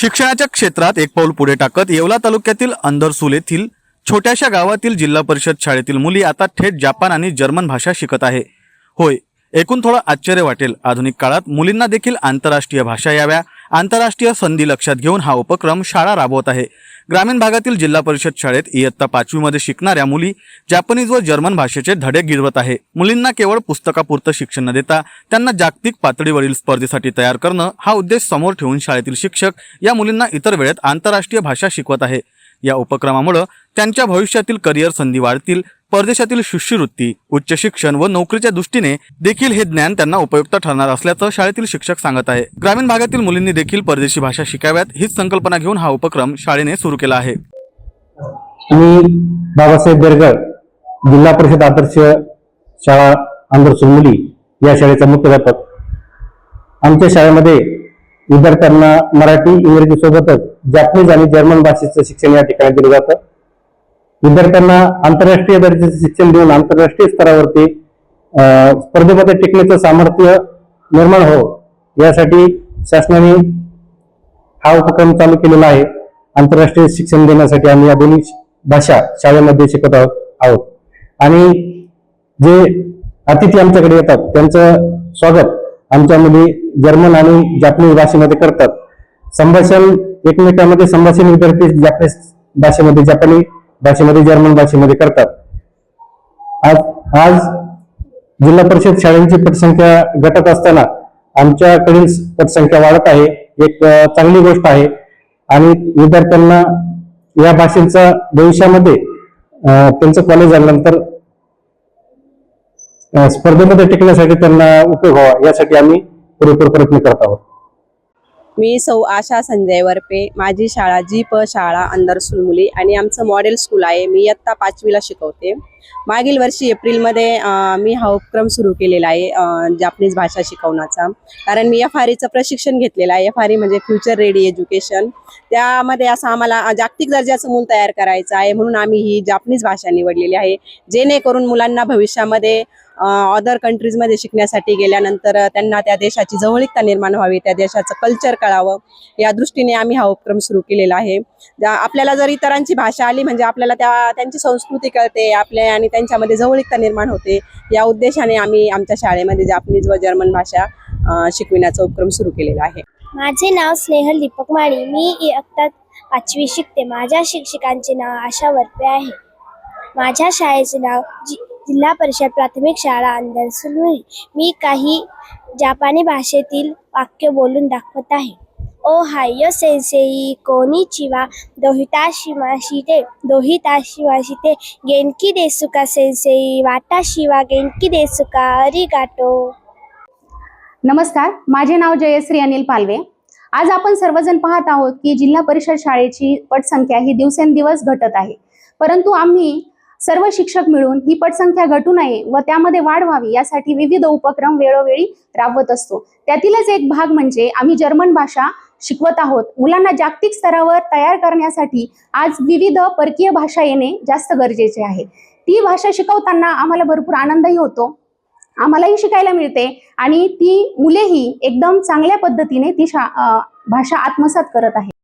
शिक्षणाच्या क्षेत्रात एक पाऊल पुढे टाकत येवला तालुक्यातील अंधरसूल येथील छोट्याशा गावातील जिल्हा परिषद शाळेतील मुली आता थेट जपान आणि जर्मन भाषा शिकत आहे. होय एकूण थोडं आश्चर्य वाटेल. आधुनिक काळात मुलींना देखील आंतरराष्ट्रीय भाषा याव्या. आंतरराष्ट्रीय संधी लक्षात घेऊन हा उपक्रम शाळा राबवत आहे. ग्रामीण भागातील जिल्हा परिषद शाळेत इयत्ता पाचवीमध्ये शिकणाऱ्या मुली जॅपनीज व जर्मन भाषेचे धडे गिरवत आहे. मुलींना केवळ पुस्तकापुरतं शिक्षण न देता त्यांना जागतिक पातळीवरील स्पर्धेसाठी तयार करणं हा उद्देश समोर ठेवून शाळेतील शिक्षक या मुलींना इतर वेळेत आंतरराष्ट्रीय भाषा शिकवत आहे. या उपक्रमामुळं त्यांच्या भविष्यातील करिअर संधी वाढतील परदेशातील शिष्यवृत्ती उच्च शिक्षण व नोकरीच्या दृष्टीने देखील हे ज्ञान त्यांना उपयुक्त ठरणार असल्याचं शाळेतील शिक्षक सांगत आहे. ग्रामीण भागातील मुलींनी देखील परदेशी भाषा शिकाव्यात हीच संकल्पना घेऊन हा उपक्रम शाळेने सुरू केला आहे. मी बाबासाहेब बेरगड जिल्हा परिषद आदर्श शाळा आंध्र मुली या शाळेचा मुख्याध्यापक. आमच्या शाळेमध्ये विद्यार्थ्यांना मराठी इंग्रजी सोबतच जॅपनीज आणि जर्मन भाषेचं शिक्षण या ठिकाणी दिलं जातं. विद्यार्थ्यांना आंतरराष्ट्रीय दर्जाचं शिक्षण देऊन आंतरराष्ट्रीय स्तरावरती स्पर्धेमध्ये टिकण्याचं सामर्थ्य निर्माण हो यासाठी शासनाने हा उपक्रम चालू केलेला आहे. आंतरराष्ट्रीय शिक्षण देण्यासाठी आम्ही या दोन्ही भाषा शाळेमध्ये शिकत आहोत आहोत. आणि जे अतिथी आमच्याकडे येतात त्यांचं स्वागत. आमच्यामध्ये जर्मन आणि जापनीज भाषेमध्ये करतात. संभाषण एकमेकांमध्ये संभाषण विद्यार्थी जापनीज भाषेमध्ये जपानी भाषेमध्ये जर्मन भाषेमध्ये करतात. आज आज जिल्हा परिषद शाळांची पटसंख्या घटत असताना आमच्याकडील पटसंख्या वाढत आहे. एक चांगली गोष्ट आहे. आणि विद्यार्थ्यांना या भाषेचा भविष्यामध्ये त्यांचं कॉलेज झाल्यानंतर स्पर्धेमध्ये टिकण्यासाठी त्यांना उपयोग व्हावा यासाठी आम्ही पुरेपूर प्रयत्न करत आहोत. मी सौ आशा संजय वरपे माझी शाळा जी प शाळा अंदर मुली आणि आमचं मॉडेल स्कूल आहे. मी इयत्ता पाचवीला शिकवते. मागील वर्षी एप्रिलमध्ये मी हा उपक्रम सुरू केलेला आहे जापनीज भाषा शिकवण्याचा. कारण मी एफ आर ईचं प्रशिक्षण घेतलेलं आहे. एफ आर ई म्हणजे फ्युचर रेडी एज्युकेशन त्यामध्ये असं आम्हाला जागतिक दर्जाचं मूल तयार करायचं आहे म्हणून आम्ही ही जापनीज भाषा निवडलेली आहे. जेणेकरून मुलांना भविष्यामध्ये अदर कंट्रीजमध्ये शिकण्यासाठी गेल्यानंतर त्यांना त्या देशाची जवळीकता निर्माण व्हावी त्या देशाचं कल्चर कळावं. या दृष्टीने आम्ही हा उपक्रम सुरू केलेला आहे. ज्या- आपल्याला जर इतरांची भाषा आली म्हणजे आपल्याला त्या त्यांची संस्कृती कळते आपल्या आणि त्यांच्यामध्ये जवळीकता निर्माण होते या उद्देशाने आम्ही आमच्या शाळेमध्ये जापनीज व जर्मन भाषा शिकविण्याचा उपक्रम सुरू केलेला आहे. माझे नाव स्नेहल दीपक माळी. मी इयत्ता पाचवी शिकते. माझ्या शिक्षिकांचे नाव आशा वरपे आहे. माझ्या शाळेचे नाव जी जिल्हा परिषद प्राथमिक शाळा अंदरसुलमुरी मी काही जापानी भाषेतील वाक्य बोलून दाखवत आहे. ओ हायो सेन्सेई कोणी चिवा दोहिता शिमाशिते दोहिता शिवाशिते गेनकी देसुका सेन्सेई वाटा शिवा गेनकी देसुका अरिगाटो. नमस्कार माझे नाव जयश्री अनिल पालवे. आज आपण सर्वजण पाहत आहोत की जिल्हा परिषद शाळेची पटसंख्या ही दिवसेंदिवस घटत आहे. परंतु आम्ही सर्व शिक्षक मिळून ही पटसंख्या घटू नये व त्यामध्ये वाढ व्हावी यासाठी विविध उपक्रम वेळोवेळी राबवत असतो. त्यातीलच एक भाग म्हणजे आम्ही जर्मन भाषा शिकवत आहोत. मुलांना जागतिक स्तरावर तयार करण्यासाठी आज विविध परकीय भाषा येणे जास्त गरजेचे आहे. ती भाषा शिकवताना आम्हाला भरपूर आनंदही होतो. आम्हालाही शिकायला मिळते आणि ती मुलेही एकदम चांगल्या पद्धतीने ती शा भाषा आत्मसात करत आहे